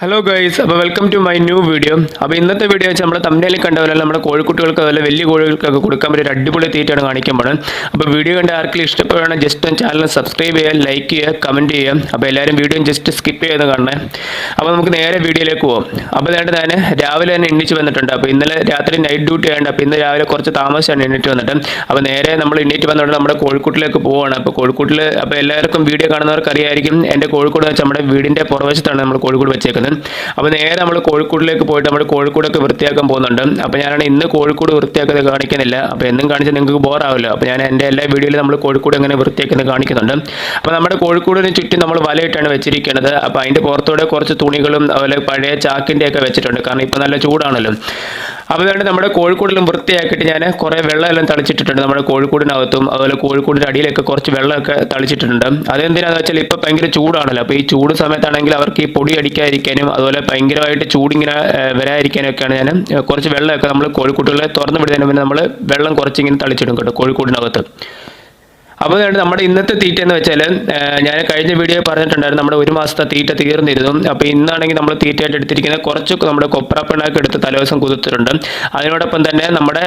Hello guys അപ്പോൾ welcome to my new video അപ്പോൾ ഇന്നത്തെ വീഡിയോ വെച്ച് നമ്മുടെ തമ്മിൽ കണ്ട പോലെ നമ്മുടെ കോഴിക്കുട്ടികൾക്ക് അതുപോലെ വലിയ കോഴികൾക്കൊക്കെ കൊടുക്കാൻ പറ്റിയ ഒരു അടിപൊളി തീറ്റയാണ് പോകുന്നത് അപ്പോൾ വീഡിയോ കണ്ട ആർക്കെങ്കിലും ഇഷ്ടപ്പെടുകയാണെങ്കിൽ ജസ്റ്റ് ഒന്ന് ചാനൽ സബ്സ്ക്രൈബ് ചെയ്യുക ലൈക്ക് ചെയ്യുക കമന്റ് ചെയ്യുക. അപ്പോൾ എല്ലാവരും വീഡിയോ ജസ്റ്റ് സ്കിപ്പ് ചെയ്ത് കാണണേ. അപ്പോൾ നമുക്ക് നേരെ വീഡിയോയിലേക്ക് പോകാം അപ്പോൾ വേണ്ട ഞാൻ രാവിലെ തന്നെ എണ്ണിച്ച് വന്നിട്ടുണ്ട്. അപ്പോൾ ഇന്നലെ രാത്രി നൈറ്റ് ഡ്യൂട്ടി ആയതുകൊണ്ട് അപ്പോൾ ഇന്ന് രാവിലെ കുറച്ച് താമസിച്ചാണ് എണ്ണിച്ച് വന്നിട്ട്. അപ്പോൾ നേരെ നമ്മൾ എണ്ണീറ്റ് വന്നിട്ട് നമ്മുടെ കോഴിക്കോട്ടിലേക്ക് പോവുകയാണ് അപ്പോൾ കോഴിക്കോട്ടിൽ അപ്പോൾ എല്ലാവർക്കും വീഡിയോ കാണുന്നവർക്ക് അറിയായിരിക്കും എന്റെ കോഴിക്കോട് വെച്ച് നമ്മുടെ വീടിന്റെ പുറവശത്താണ് നമ്മൾ കോഴിക്കോട് വെച്ചേക്കുന്നത്. അപ്പോൾ നേരെ നമ്മൾ കോഴിക്കോടിലേക്ക് പോയിട്ട് നമ്മൾ കോഴിക്കോടൊക്കെ വൃത്തിയാക്കാൻ പോകുന്നുണ്ട്. അപ്പോൾ ഞാനാണ് ഇന്ന് കോഴിക്കോട് വൃത്തിയാക്കുന്നത് കാണിക്കുന്നില്ല. അപ്പോൾ എന്നും കാണിച്ചാൽ നിങ്ങൾക്ക് ബോറാവില്ല. അപ്പോൾ ഞാൻ എന്റെ എല്ലാ വീഡിയോയിലും നമ്മൾ കോഴിക്കോട് എങ്ങനെ വൃത്തിയാക്കുന്നത് കാണിക്കുന്നുണ്ട്. അപ്പോൾ നമ്മുടെ കോഴിക്കോടിന് ചുറ്റും നമ്മൾ വലയിട്ടാണ് വെച്ചിരിക്കുന്നത്. അപ്പോൾ അതിന്റെ പുറത്തൂടെ കുറച്ച് തുണികളും അതുപോലെ പഴയ ചാക്കിന്റെയൊക്കെ വെച്ചിട്ടുണ്ട്. കാരണം ഇപ്പോൾ നല്ല ചൂടാണല്ലോ. അപ്പോൾ അതുകൊണ്ട് നമ്മുടെ കോഴിക്കോടിലും വൃത്തിയാക്കിയിട്ട് ഞാൻ കുറേ വെള്ളമെല്ലാം തളിച്ചിട്ടിട്ടുണ്ട്. നമ്മുടെ കോഴിക്കോടിനകത്തും അതുപോലെ കോഴിക്കോടിന്റെ അടിയിലൊക്കെ കുറച്ച് വെള്ളമൊക്കെ തളിച്ചിട്ടുണ്ട്. അതെന്തിനാന്ന് വെച്ചാൽ ഇപ്പോൾ ഭയങ്കര ചൂടാണല്ലോ. അപ്പോൾ ഈ ചൂട് സമയത്താണെങ്കിൽ അവർക്ക് ഈ പൊടി അടിക്കാതിരിക്കാനും അതുപോലെ ഭയങ്കരമായിട്ട് ചൂടിങ്ങനെ ഏഹ്, വരാതിരിക്കാനും ഒക്കെയാണ് ഞാൻ കുറച്ച് വെള്ളമൊക്കെ നമ്മൾ കോഴിക്കോട്ടുകളെ തുറന്നു വിടുന്നതിന് മുന്നേ നമ്മൾ വെള്ളം കുറച്ചിങ്ങനെ തളിച്ചിടും കേട്ടോ കോഴിക്കോടിനകത്ത്. അപ്പോൾ നമ്മുടെ ഇന്നത്തെ തീറ്റ എന്ന് വെച്ചാൽ ഞാൻ കഴിഞ്ഞ വീഡിയോ പറഞ്ഞിട്ടുണ്ടായിരുന്നു നമ്മുടെ ഒരു മാസത്തെ തീറ്റ തീർന്നിരുന്നു. അപ്പോൾ ഇന്നാണെങ്കിൽ നമ്മൾ തീറ്റയായിട്ട് എടുത്തിരിക്കുന്നത് കുറച്ച് നമ്മുടെ കൊപ്ര പിണ്ണാക്ക് എടുത്ത് തലേദിവസം കുതിർത്തിട്ടുണ്ട്. അതിനോടൊപ്പം തന്നെ നമ്മുടെ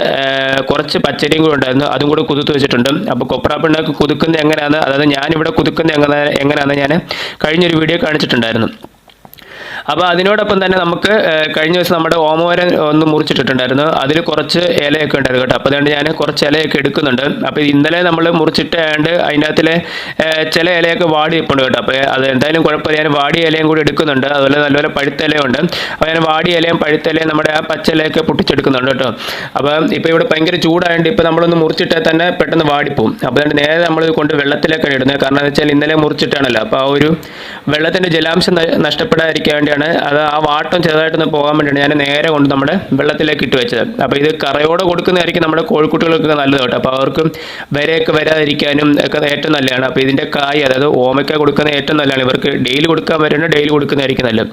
കുറച്ച് പച്ചരിയും കൂടെ ഉണ്ടായിരുന്നു. അതും കൂടെ കുതിർത്ത് വെച്ചിട്ടുണ്ട്. അപ്പോൾ കൊപ്ര പിണ്ണാക്ക് കുതുക്കുന്നത് എങ്ങനെയാണ്? അതായത് ഞാനിവിടെ കുതുക്കുന്നത് എങ്ങനെ എങ്ങനെയാണെന്ന് ഞാൻ കഴിഞ്ഞൊരു വീഡിയോ കാണിച്ചിട്ടുണ്ടായിരുന്നു. അപ്പോൾ അതിനോടൊപ്പം തന്നെ നമുക്ക് കഴിഞ്ഞ ദിവസം നമ്മുടെ ഓമവരൻ ഒന്ന് മുറിച്ചിട്ടിട്ടുണ്ടായിരുന്നു. അതിൽ കുറച്ച് ഇലയൊക്കെ ഉണ്ടായിരുന്നു കേട്ടോ. അപ്പോൾ അതുകൊണ്ട് ഞാൻ കുറച്ച് ഇലയൊക്കെ എടുക്കുന്നുണ്ട്. അപ്പോൾ ഇന്നലെ നമ്മൾ മുറിച്ചിട്ടാണ്ട് അതിന്റെ അകത്തിലെ ചില ഇലയൊക്കെ വാടി ഇപ്പോണ്ട് കേട്ടോ. അപ്പോൾ അത് എന്തായാലും കുഴപ്പമില്ല. ഞാൻ വാടിയ ഇലയും കൂടി എടുക്കുന്നുണ്ട്. അതുപോലെ നല്ലപോലെ പഴുത്ത ഇലയുണ്ട്. അപ്പോൾ ഞാൻ വാടി ഇലയും പഴുത്ത ഇലയും നമ്മുടെ ആ പച്ച ഇലയൊക്കെ പൊട്ടിച്ചെടുക്കുന്നുണ്ട് കേട്ടോ. അപ്പോൾ ഇപ്പോൾ ഇവിടെ ഭയങ്കര ചൂടായതുകൊണ്ട് ഇപ്പോൾ നമ്മളൊന്ന് മുറിച്ചിട്ടാൽ തന്നെ പെട്ടെന്ന് വാടിപ്പോവും. അപ്പോൾ അതുകൊണ്ട് നേരെ നമ്മൾ കൊണ്ട് വെള്ളത്തിലേക്കാണ് ഇടുന്നത്. കാരണം എന്താ വെച്ചാൽ ഇന്നലെ മുറിച്ചിട്ടാണല്ലോ. അപ്പോൾ ആ ഒരു വെള്ളത്തിന്റെ ജലാംശം നഷ്ടപ്പെടാതിരിക്കാൻ വേണ്ടിയാണ് അത് ആ വാട്ടം ചെറുതായിട്ടൊന്ന് പോകാൻ വേണ്ടിയാണ് ഞാൻ നേരെ കൊണ്ട് നമ്മുടെ വെള്ളത്തിലേക്ക് ഇട്ട് വെച്ചത്. അപ്പോൾ ഇത് കറയോടെ കൊടുക്കുന്നതായിരിക്കും നമ്മുടെ കോഴിക്കുട്ടികൾക്കൊക്കെ നല്ലത് കേട്ടോ. അപ്പോൾ അവർക്ക് വരെയൊക്കെ വരാതിരിക്കാനും ഒക്കെ ഏറ്റവും നല്ലതാണ്. അപ്പോൾ ഇതിന്റെ കായ് അതായത് ഓമയ്ക്ക കൊടുക്കുന്നത് ഏറ്റവും നല്ലതാണ്. ഇവർക്ക് ഡെയിലി കൊടുക്കാൻ വരുന്നത് ഡെയിലി കൊടുക്കുന്നതായിരിക്കും നല്ലത്.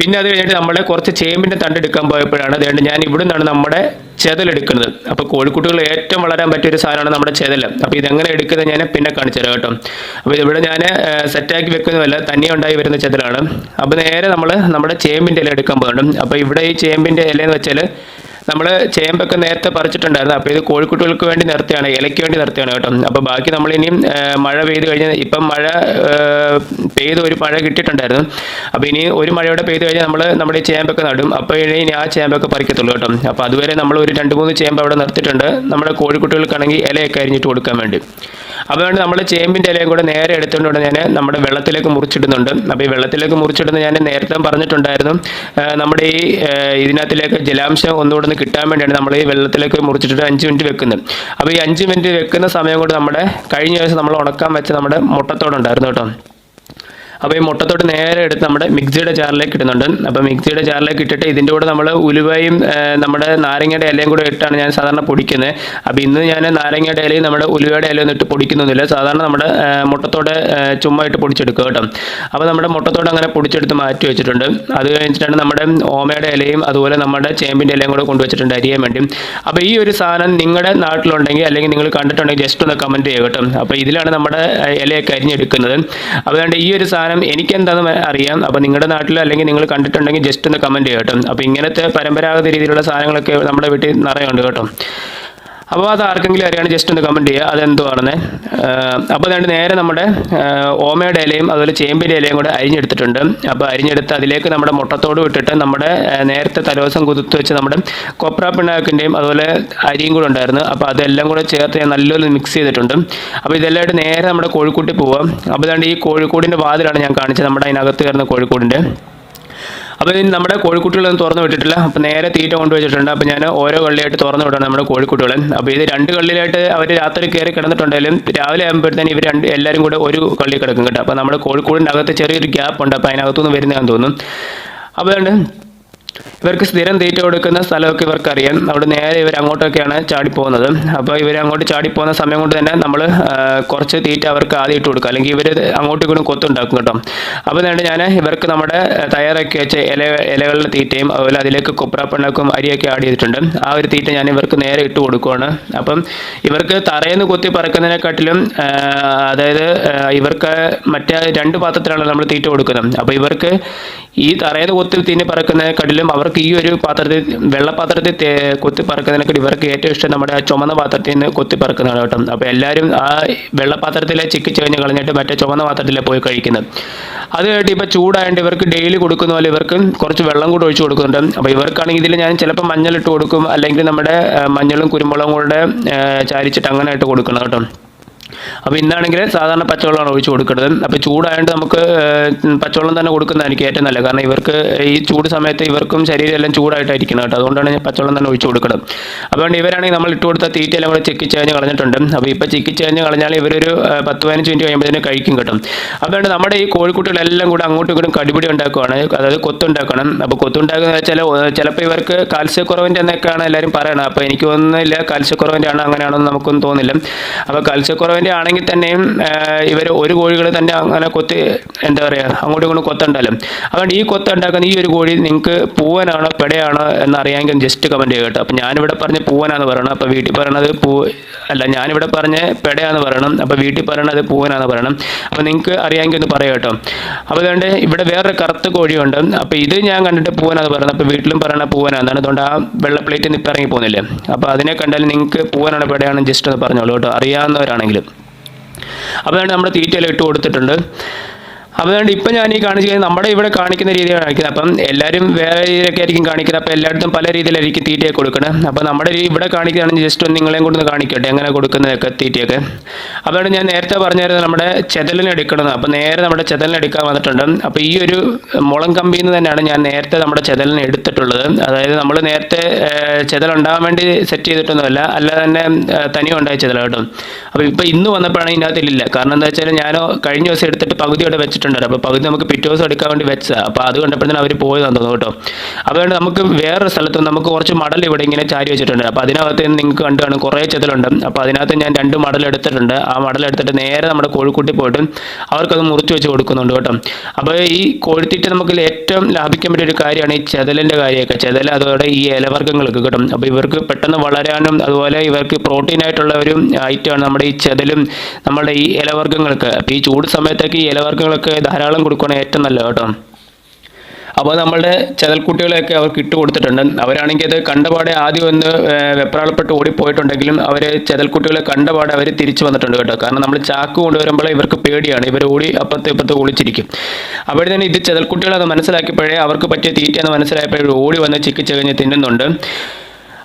പിന്നെ അത് കഴിഞ്ഞിട്ട് നമ്മുടെ കുറച്ച് ചേമ്പിന്റെ തണ്ട് എടുക്കാൻ പോയപ്പോഴാണ് അതുകൊണ്ട് ഞാൻ ഇവിടെ നിന്നാണ് നമ്മുടെ ചെതലെടുക്കുന്നത്. അപ്പോൾ കോഴിക്കുട്ടികൾ ഏറ്റവും വളരാൻ പറ്റിയ ഒരു സാധനമാണ് നമ്മുടെ ചെതൽ അപ്പോൾ ഇതെങ്ങനെ എടുക്കുന്നത് ഞാൻ പിന്നെ കാണിച്ചു തരാം കേട്ടോ. അപ്പോൾ ഇതിവിടെ ഞാൻ സെറ്റാക്കി വെക്കുന്നതല്ല തനിയെ ഉണ്ടായി വരുന്ന ചെതലാണ്. അപ്പോൾ നേരെ നമ്മൾ നമ്മുടെ ചേമ്പിന്റെ ഇല എടുക്കാൻ പോകുന്നുണ്ട് അപ്പോൾ ഇവിടെ ഈ ചേമ്പിന്റെ ഇല എന്ന് വെച്ചാൽ നമ്മൾ ചേമ്പൊക്കെ നേരത്തെ പറിച്ചിട്ടുണ്ടായിരുന്നു. അപ്പോൾ ഇത് കോഴിക്കുട്ടികൾക്ക് വേണ്ടി നിർത്തിയാണ് ഇലയ്ക്ക് വേണ്ടി നിർത്തിയാണ് കേട്ടോ. അപ്പോൾ ബാക്കി നമ്മൾ ഇനിയും മഴ പെയ്ത് കഴിഞ്ഞാൽ ഇപ്പം മഴ പെയ്ത് ഒരു മഴ കിട്ടിയിട്ടുണ്ടായിരുന്നു. അപ്പോൾ ഇനി ഒരു മഴയോടെ പെയ്ത് കഴിഞ്ഞാൽ നമ്മൾ നമ്മുടെ ഈ ചേമ്പൊക്കെ നടും. അപ്പോൾ ഇനി ഇനി ആ ചേമ്പൊക്കെ പറിക്കത്തുള്ളൂ കേട്ടോ. അപ്പോൾ അതുവരെ നമ്മൾ ഒരു രണ്ട് മൂന്ന് ചേമ്പ് അവിടെ നിർത്തിയിട്ടുണ്ട്. നമ്മുടെ കോഴിക്കുട്ടികൾക്കാണെങ്കിൽ ഇലയൊക്കെ അരിഞ്ഞിട്ട് കൊടുക്കാൻ വേണ്ടി. വേണ്ടി നമ്മൾ ചേമ്പിന്റെ ഇലയും കൂടെ നേരെ എടുത്തുകൊണ്ട് ഞാൻ നമ്മുടെ വെള്ളത്തിലേക്ക് മുറിച്ചിടുന്നുണ്ട്. അപ്പോൾ ഈ വെള്ളത്തിലേക്ക് മുറിച്ചിടുന്ന ഞാൻ നേരത്തെ പറഞ്ഞിട്ടുണ്ടായിരുന്നു. നമ്മുടെ ഈ ഇതിനകത്തിലേക്ക് ജലാംശം ഒന്നുകൂടെ ഒന്ന് കിട്ടാൻ വേണ്ടിയാണ് നമ്മൾ ഈ വെള്ളത്തിലേക്ക് മുറിച്ചിട്ട് അഞ്ച് മിനിറ്റ് വെക്കുന്നത്. അപ്പോൾ ഈ അഞ്ച് മിനിറ്റ് വെക്കുന്ന സമയം കൊണ്ട് നമ്മുടെ കഴിഞ്ഞ ദിവസം നമ്മൾ ഉണക്കാൻ വെച്ച നമ്മുടെ മുട്ടത്തോടുണ്ടായിരുന്നു കേട്ടോ. അപ്പോൾ ഈ മുട്ടത്തോട്ട് നേരെ എടുത്ത് നമ്മുടെ മിക്സിയുടെ ജാറിലേക്ക് ഇടുന്നുണ്ട്. അപ്പോൾ മിക്സിയുടെ ജാറിലേക്ക് ഇട്ടിട്ട് ഇതിന്റെ കൂടെ നമ്മൾ ഉലുവയും നമ്മുടെ നാരങ്ങയുടെ ഇലയും കൂടെ ഇട്ടാണ് ഞാൻ സാധാരണ പൊടിക്കുന്നത് അപ്പോൾ ഇന്ന് ഞാൻ നാരങ്ങയുടെ ഇലയും നമ്മുടെ ഉലുവയുടെ ഇലയും ഒന്നിട്ട് പൊടിക്കുന്നൊന്നുമില്ല സാധാരണ നമ്മുടെ മുട്ടത്തോടെ ചുമ്മാ ഇട്ട് പൊടിച്ചെടുക്കുക കേട്ടോ. അപ്പോൾ നമ്മുടെ മുട്ടത്തോട് അങ്ങനെ പൊടിച്ചെടുത്ത് മാറ്റി വെച്ചിട്ടുണ്ട്. അത് കഴിഞ്ഞിട്ടാണ് നമ്മുടെ ഓമയുടെ ഇലയും അതുപോലെ നമ്മുടെ ചേമ്പിന്റെ ഇലയും കൂടെ കൊണ്ടുവച്ചിട്ടുണ്ട് അരിയാൻ വേണ്ടി. അപ്പോൾ ഈ ഒരു സാധനം നിങ്ങളുടെ നാട്ടിലുണ്ടെങ്കിൽ അല്ലെങ്കിൽ നിങ്ങൾ കണ്ടിട്ടുണ്ടെങ്കിൽ ജസ്റ്റ് ഒന്ന് കമന്റ് ചെയ്യുക കേട്ടോ. അപ്പോൾ ഇതിലാണ് നമ്മുടെ ഇലയൊക്കെ അരിഞ്ഞെടുക്കുന്നത്. അതുകൊണ്ട് ഈ ഒരു സാധനം എനിക്ക് എന്താണെന്ന് അറിയാം. അപ്പോൾ നിങ്ങളുടെ നാട്ടിൽ അല്ലെങ്കിൽ നിങ്ങൾ കണ്ടിട്ടുണ്ടെങ്കിൽ ജസ്റ്റ് ഒന്ന് കമന്റ് ചെയ്യട്ടോ അപ്പോൾ ഇങ്ങനത്തെ പരമ്പരാഗത രീതിയിലുള്ള സാധനങ്ങളൊക്കെ നമ്മുടെ വീട്ടിൽ നിറയുണ്ട് കേട്ടോ. അപ്പോൾ അത് ആർക്കെങ്കിലും അറിയാണ് ജസ്റ്റ് ഒന്ന് കമന്റ് ചെയ്യുക. അതെന്തുവാണെന്ന്. അപ്പോൾ അതുകൊണ്ട് നേരെ നമ്മുടെ ഓമയുടെ ഇലയും അതുപോലെ ചേമ്പിന്റെ ഇലയും കൂടെ അരിഞ്ഞെടുത്തിട്ടുണ്ട്. അപ്പോൾ അരിഞ്ഞെടുത്ത് അതിലേക്ക് നമ്മുടെ മുട്ടത്തോട് വിട്ടിട്ട് നമ്മുടെ നേരത്തെ തലോസം കുതിർത്ത് വെച്ച് നമ്മുടെ കൊപ്ര പിണ്ണാക്കിന്റെയും അതുപോലെ അരിയും കൂടെ ഉണ്ടായിരുന്നു. അപ്പോൾ അതെല്ലാം കൂടെ ചേർത്ത് ഞാൻ നല്ലപോലെ മിക്സ് ചെയ്തിട്ടുണ്ട്. അപ്പോൾ ഇതെല്ലാമായിട്ട് നേരെ നമ്മുടെ കോഴിക്കൂട്ടിൽ പോവാം. അപ്പോൾ ഈ കോഴിക്കൂടിന്റെ വാതിലാണ് ഞാൻ കാണിച്ചത്. നമ്മുടെ അതിനകത്ത് കയറുന്ന കോഴിക്കൂടിന്റെ അപ്പോൾ നമ്മുടെ കോഴിക്കുട്ടികളൊന്നും തുറന്നു വിട്ടിട്ടില്ല. അപ്പോൾ നേരെ തീറ്റ കൊണ്ടുവച്ചിട്ടുണ്ട്. അപ്പോൾ ഞാൻ ഓരോ കള്ളിയായിട്ട് തുറന്നു വിടണം നമ്മുടെ കോഴിക്കുട്ടികളെ. അപ്പോൾ ഇത് രണ്ട് കള്ളിയിലായിട്ട് അവർ രാത്രി കയറി കിടന്നിട്ടുണ്ടെങ്കിലും രാവിലെ ആകുമ്പോഴത്തേന് ഇവർ രണ്ട് എല്ലാവരും കൂടെ ഒരു കള്ളി കിടക്കും കേട്ടോ. അപ്പോൾ നമ്മുടെ കോഴിക്കോടിന്റെ അകത്ത് ചെറിയൊരു ഗ്യാപ്പ് ഉണ്ട് അപ്പോൾ അതിനകത്തുനിന്ന് വരുന്നതാണെന്ന് തോന്നുന്നു. അപ്പോൾ ഇവർക്ക് സ്ഥിരം തീറ്റ കൊടുക്കുന്ന സ്ഥലമൊക്കെ ഇവർക്കറിയാം. അവിടെ നേരെ ഇവർ അങ്ങോട്ടൊക്കെയാണ് ചാടിപ്പോകുന്നത്. അപ്പോൾ ഇവർ അങ്ങോട്ട് ചാടിപ്പോകുന്ന സമയം കൊണ്ട് തന്നെ നമ്മൾ കുറച്ച് തീറ്റ അവർക്ക് ആദ്യം ഇട്ട് കൊടുക്കുക. അല്ലെങ്കിൽ ഇവർ അങ്ങോട്ടും ഇങ്ങോട്ടും കൊത്തുണ്ടാക്കും കേട്ടോ. അപ്പോൾ അതുകൊണ്ട് ഞാൻ ഇവർക്ക് നമ്മുടെ തയ്യാറാക്കി വെച്ച ഇല ഇലകളുടെ തീറ്റയും അതുപോലെ അതിലേക്ക് കൊപ്രാപ്പിണ്ണാക്കും അരിയൊക്കെ ആഡ് ചെയ്തിട്ടുണ്ട്. ആ ഒരു തീറ്റ ഞാൻ ഇവർക്ക് നേരെ ഇട്ട് കൊടുക്കുകയാണ് അപ്പം ഇവർക്ക് തറയെന്ന് കൊത്തി പറക്കുന്നതിനെക്കാട്ടിലും അതായത് ഇവർക്ക് മറ്റേ രണ്ട് പാത്രത്തിലാണ് നമ്മൾ തീറ്റ കൊടുക്കുന്നത്. അപ്പോൾ ഇവർക്ക് ഈ തറയെന്ന് കൊത്തി തീറ്റ പറക്കുന്നതിനെക്കാട്ടിലും അവർക്ക് ഈ ഒരു പാത്രത്തിൽ വെള്ളപാത്രത്തിൽ കൊത്തിപ്പറക്കുന്നതിനൊക്കെ ഇവർക്ക് ഏറ്റവും ഇഷ്ടം നമ്മുടെ ആ ചുമന്ന പാത്രത്തിൽ നിന്ന് കൊത്തിപ്പറക്കുന്നതാണ് കേട്ടോ. അപ്പോൾ എല്ലാവരും ആ വെള്ളപാത്രത്തിലെ ചിക്കി ചകഞ്ഞ് കളഞ്ഞിട്ട് മറ്റേ ചുമന്ന പാത്രത്തിലെ പോയി കഴിക്കുന്നത്. അത് കഴിഞ്ഞിട്ട് ഇപ്പോൾ ചൂടായതുകൊണ്ട് ഇവർക്ക് ഡെയിലി കൊടുക്കുന്ന പോലെ ഇവർക്ക് കുറച്ച് വെള്ളം കൂടെ ഒഴിച്ച് കൊടുക്കുന്നുണ്ട്. അപ്പോൾ ഇവർക്കാണെങ്കിൽ ഇതിൽ ഞാൻ ചിലപ്പോൾ മഞ്ഞളിട്ട് കൊടുക്കും. അല്ലെങ്കിൽ നമ്മുടെ മഞ്ഞളും കുരുമുളകും കൂടെ ചാരിച്ചിട്ട് അങ്ങനെ ഇട്ട് കൊടുക്കണം കേട്ടോ. അപ്പോൾ ഇന്നാണെങ്കിൽ സാധാരണ പച്ചവെള്ളമാണ് ഒഴിച്ച് കൊടുക്കുന്നത് അപ്പോൾ ചൂടായതുകൊണ്ട് നമുക്ക് പച്ചവെള്ളം തന്നെ കൊടുക്കുന്നതായിരിക്കും ഏറ്റവും നല്ലത്. കാരണം ഇവർക്ക് ഈ ചൂട് സമയത്ത് ഇവർക്കും ശരീരം എല്ലാം ചൂടായിട്ടായിരിക്കണം കേട്ടോ. അതുകൊണ്ടാണ് ഞാൻ പച്ചവെള്ളം തന്നെ ഒഴിച്ച് കൊടുക്കുന്നത് അതുകൊണ്ട് ഇവരാണെങ്കിൽ നമ്മൾ ഇട്ട് കൊടുത്ത തീറ്റയെല്ലാം കൂടെ ചിക്കിച്ചേഞ്ഞ് കളഞ്ഞിട്ടുണ്ട്. അപ്പോൾ ഇപ്പോൾ കഴിഞ്ഞ് കളഞ്ഞാൽ ഇവരൊരു പത്ത് പതിനഞ്ച് മിനിറ്റ് കഴിയുമ്പോഴത്തേനും കഴിക്കും കിട്ടും. അതുകൊണ്ട് നമ്മുടെ ഈ കോഴിക്കുട്ടികളെല്ലാം കൂടെ അങ്ങോട്ടും ഇങ്ങോട്ടും കടിപിടി ഉണ്ടാക്കുകയാണ് അതായത് കൊത്തുണ്ടാക്കണം. അപ്പോൾ കൊത്തുണ്ടാക്കുന്ന വെച്ചാൽ ചിലപ്പോൾ ഇവർക്ക് കാൽസ്യക്കുറവിന്റെ എന്നൊക്കെയാണ് എല്ലാവരും പറയണത്. അപ്പോൾ എനിക്ക് തോന്നുന്നില്ല കാൽസ്യക്കുറവിന്റെ ആണ് അങ്ങനെയാണെന്ന് നമുക്കൊന്നും തോന്നില്ല അപ്പോൾ കാൽസ്യക്കുറവിന്റെ ആണെങ്കിൽ തന്നെയും ഇവർ ഒരു കോഴികൾ തന്നെ അങ്ങനെ കൊത്തി എന്താ പറയുക അങ്ങോട്ടും ഇങ്ങോട്ടും കൊത്തുണ്ടല്ലോ. അതുകൊണ്ട് ഈ കൊത്ത ഉണ്ടാക്കുന്ന ഈ ഒരു കോഴി നിങ്ങൾക്ക് പൂവനാണോ പെടയാണോ എന്നറിയാമെങ്കിൽ ജസ്റ്റ് കമന്റ് ചെയ്യുക കേട്ടോ. അപ്പോൾ ഞാനിവിടെ പറഞ്ഞ് പൂവനാന്ന് പറയണം അപ്പോൾ വീട്ടിൽ പറയണത് പൂ അല്ല ഞാനിവിടെ പറഞ്ഞ് പെടയാന്ന് പറയണം അപ്പോൾ വീട്ടിൽ പറയണത് പൂവനാന്ന് പറയണം. അപ്പോൾ നിങ്ങൾക്ക് അറിയാമെങ്കിൽ ഒന്ന് പറയാം കേട്ടോ. അപ്പോൾ അതുകൊണ്ട് ഇവിടെ വേറൊരു കറുത്ത കോഴിയുണ്ട്. അപ്പോൾ ഇത് ഞാൻ കണ്ടിട്ട് പൂവനാന്ന് പറയുന്നത് അപ്പോൾ വീട്ടിലും പറയണ പൂവനാന്നാണ്. അതുകൊണ്ട് ആ വെള്ള പ്ലേറ്റ് ഇറങ്ങി പോകുന്നില്ലേ. അപ്പോൾ അതിനെ കണ്ടാൽ നിങ്ങൾക്ക് പൂവനാണ് പെടയാണ് ജസ്റ്റ് ഒന്ന് പറഞ്ഞോളൂ കേട്ടോ. അറിയാവുന്നവരാണെങ്കിലും. അപ്പോൾ നമ്മുടെ തീറ്റയിൽ ഇട്ട് കൊടുത്തിട്ടുണ്ട്. അതുകൊണ്ട് ഇപ്പം ഞാൻ ഈ കാണിച്ചു നമ്മുടെ ഇവിടെ കാണിക്കുന്ന രീതിയാണ് കാണിക്കുന്നത്. അപ്പം എല്ലാവരും വേറെ രീതിയിലൊക്കെ ആയിരിക്കും കാണിക്കുന്നത്. അപ്പോൾ എല്ലായിടത്തും പല രീതിയിലായിരിക്കും തീറ്റയൊക്കെ കൊടുക്കണം. അപ്പോൾ നമ്മുടെ ഇവിടെ കാണിക്കുകയാണെങ്കിൽ ജസ്റ്റ് ഒന്ന് നിങ്ങളെയും കൊണ്ടൊന്ന് കാണിക്കട്ടെ. എങ്ങനെ കൊടുക്കുന്നതൊക്കെ തീറ്റയൊക്കെ. അതുകൊണ്ട് ഞാൻ നേരത്തെ പറഞ്ഞായിരുന്നു നമ്മുടെ ചെതലിനെടുക്കണം അപ്പോൾ നേരെ നമ്മുടെ ചെതലിനെടുക്കാൻ വന്നിട്ടുണ്ട്. അപ്പോൾ ഈ ഒരു മുളം കമ്പിന്ന് തന്നെയാണ് ഞാൻ നേരത്തെ നമ്മുടെ ചെതലിനെ എടുത്തിട്ടുള്ളത്. അതായത് നമ്മൾ നേരത്തെ ഉണ്ടാകാൻ വേണ്ടി സെറ്റ് ചെയ്തിട്ടൊന്നുമല്ല. അല്ലാതെ തന്നെ തനിയും ഉണ്ടായ ചെതലായിട്ടും അപ്പോൾ ഇപ്പോൾ ഇന്ന് വന്നപ്പോഴാണ് ഇതിനകത്തില്ല കാരണം എന്താ വെച്ചാൽ ഞാനോ കഴിഞ്ഞ ദിവസം എടുത്തിട്ട് പകുതി അവിടെ വെച്ചിട്ടുണ്ടായിരുന്നു. അപ്പോൾ പകുതി നമുക്ക് പിറ്റേ ദിവസം എടുക്കാൻ വേണ്ടി വെച്ചതാണ് അപ്പോൾ അത് കണ്ടപ്പോഴത്തേനും അവർ പോയതാന്ന് തോന്നുന്നു കേട്ടോ. അതുകൊണ്ട് നമുക്ക് വേറൊരു സ്ഥലത്ത് നമുക്ക് കുറച്ച് മടൽ ഇവിടെ ഇങ്ങനെ ചാരി വെച്ചിട്ടുണ്ട്. അപ്പോൾ അതിനകത്ത് നിങ്ങൾക്ക് കണ്ടു കാണും. കുറേ ചെതലുണ്ട്. അപ്പോൾ അതിനകത്ത് ഞാൻ രണ്ട് മടൽ എടുത്തിട്ടുണ്ട്. ആ മടൽ എടുത്തിട്ട് നേരെ നമ്മുടെ കോഴിക്കുട്ടി പോയിട്ട് അവർക്കത് മുറിച്ച് വെച്ച് കൊടുക്കുന്നുണ്ട് കേട്ടോ. അപ്പോൾ ഈ കോഴിത്തീറ്റ നമുക്ക് ഏറ്റവും ലാഭിക്കാൻ പറ്റിയ ഒരു കാര്യമാണ് ഈ ചെതലിന്റെ കാര്യമൊക്കെ. ചെതൽ അതോടെ ഈ ഇലവർഗങ്ങൾക്ക് കിട്ടും. അപ്പോൾ ഇവർക്ക് പെട്ടെന്ന് വളരാനും അതുപോലെ ഇവർക്ക് പ്രോട്ടീൻ ആയിട്ടുള്ള ഒരു ഐറ്റമാണ് നമ്മുടെ ഈ ചെതലും നമ്മുടെ ഈ ഇലവർഗങ്ങൾക്ക്. അപ്പോൾ ഈ ചൂട് സമയത്തൊക്കെ ഈ ഇലവർഗങ്ങളൊക്കെ ധാരാളം കൊടുക്കുകയാണ് ഏറ്റവും നല്ലത് കേട്ടോ. അപ്പോൾ നമ്മളുടെ ചെതൽക്കുട്ടികളെയൊക്കെ അവർക്ക് ഇട്ട് കൊടുത്തിട്ടുണ്ട്. അവരാണെങ്കിൽ അത് കണ്ടപാടെ ആദ്യം ഒന്ന് വെപ്രാളപ്പെട്ട് ഓടിപ്പോയിട്ടുണ്ടെങ്കിലും അവർ ചെതൽക്കുട്ടികളെ കണ്ടപാടെ അവർ തിരിച്ചു വന്നിട്ടുണ്ട് കേട്ടോ. കാരണം നമ്മൾ ചാക്ക് കൊണ്ടുവരുമ്പോൾ ഇവർക്ക് പേടിയാണ്. ഇവർ ഓടി അപ്പുറത്ത് ഇപ്പുറത്ത് ഒളിച്ചിരിക്കും. അവിടെ തന്നെ ഇത് ചെതൽക്കുട്ടികളെന്ന് മനസ്സിലാക്കിയപ്പോഴേ അവർക്ക് പറ്റിയ തീറ്റയെന്ന് മനസ്സിലായപ്പോഴേ ഓടി വന്ന് ചിക്കിച്ചകഞ്ഞ് തിന്നുന്നുണ്ട്.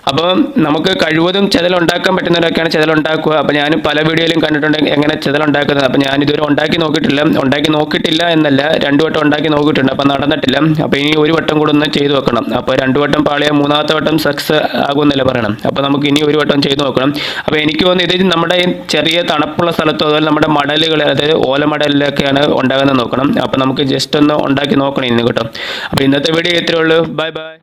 അപ്പം നമുക്ക് കഴിവതും ചെതലുണ്ടാക്കാൻ പറ്റുന്നവരൊക്കെയാണ് ചെതലുണ്ടാക്കുക. അപ്പം ഞാൻ പല വീഡിയോയിലും കണ്ടിട്ടുണ്ട് എങ്ങനെ ചെതലുണ്ടാക്കുന്നത്. അപ്പം ഞാൻ ഇതുവരെ ഉണ്ടാക്കി നോക്കിയിട്ടില്ല. ഉണ്ടാക്കി നോക്കിയിട്ടില്ല എന്നല്ല രണ്ടു വട്ടം ഉണ്ടാക്കി നോക്കിയിട്ടുണ്ട്. അപ്പം നടന്നിട്ടില്ല. അപ്പം ഇനി ഒരു വട്ടം കൂടെ ഒന്ന് ചെയ്തു നോക്കണം അപ്പോൾ രണ്ടു വട്ടം പാളിയ മൂന്നാമത്തെ വട്ടം സക്സസ് ആകുമെന്നല്ല പറയണം. അപ്പോൾ നമുക്ക് ഇനി ഒരു വട്ടം ചെയ്തു നോക്കണം. അപ്പോൾ എനിക്ക് തോന്നുന്നു ഇത് നമ്മുടെ ചെറിയ തണുപ്പുള്ള സ്ഥലത്തോ അതുപോലെ നമ്മുടെ മടലുകൾ അതായത് ഓലമടലിലൊക്കെയാണ് ഉണ്ടാകുന്നത് നോക്കണം. അപ്പോൾ നമുക്ക് ജസ്റ്റ് ഒന്ന് ഉണ്ടാക്കി നോക്കണം ഇന്ന് കേട്ടോ. അപ്പോൾ ഇന്നത്തെ വീഡിയോ ഇത്രയേ ഉള്ളൂ. Bye bye.